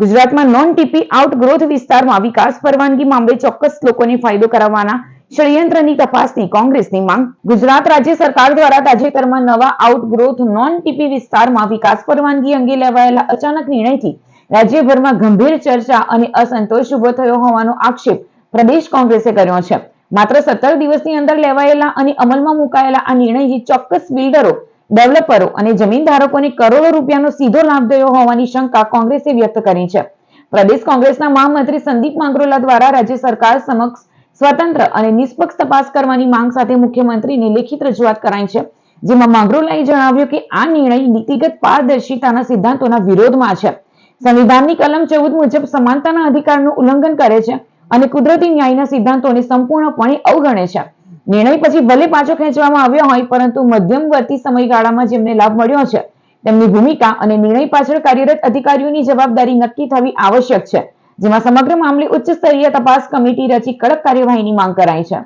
ગુજરાતમાં non TP out growth વિસ્તારમાં વિકાસ પરવાનગી મામલે ચોક્કસ લોકોને ફાયદો કરાવવાના ષડયંત્રની તપાસની કોંગ્રેસની માંગ. ગુજરાત રાજ્ય સરકાર દ્વારા તાજેતરમાં નવા આઉટ ગ્રોથ નોન ટીપી વિસ્તારમાં વિકાસ પરવાનગી અંગે લેવાયેલા અચાનક નિર્ણયથી રાજ્યભરમાં ગંભીર ચર્ચા અને અસંતોષ ઊભો થયો હોવાનો આક્ષેપ પ્રદેશ કોંગ્રેસે કર્યો છે. માત્ર સત્તર દિવસની અંદર લેવાયેલા અને અમલમાં મુકાયેલા આ નિર્ણયથી ચોક્કસ બિલ્ડરો ડેવલપરો અને જમીનધારકોને કરોડો રૂપિયાનો સીધો લાભ થયો હોવાની શંકા કોંગ્રેસે વ્યક્ત કરી છે. પ્રદેશ કોંગ્રેસના મહામંત્રી સંદીપ માંગરોલા દ્વારા રાજ્ય સરકાર સમક્ષ સ્વતંત્ર અને નિષ્પક્ષ તપાસ કરવાની માંગ સાથે મુખ્યમંત્રીને લેખિત રજૂઆત કરાઈ છે. જેમાં માંગરોલાએ જણાવ્યું કે આ નિર્ણય નીતિગત પારદર્શિતાના સિદ્ધાંતોના વિરોધમાં છે. સંવિધાનની કલમ ચૌદ મુજબ સમાનતાના અધિકારનું ઉલ્લંઘન કરે છે અને કુદરતી ન્યાયના સિદ્ધાંતોને સંપૂર્ણપણે અવગણે છે. નિર્ણય પછી ભલે પાછો ખેંચવામાં આવ્યો હોય, પરંતુ મધ્યમવર્તી સમયગાળામાં જેમને લાભ મળ્યો છે, તેમની ભૂમિકા અને નિર્ણય પાછળ કાર્યરત અધિકારીઓની જવાબદારી નક્કી થવી આવશ્યક છે, જેમાં સમગ્ર મામલે ઉચ્ચ સ્તરીય તપાસ કમિટી રચી કડક કાર્યવાહીની માંગ કરાઈ છે.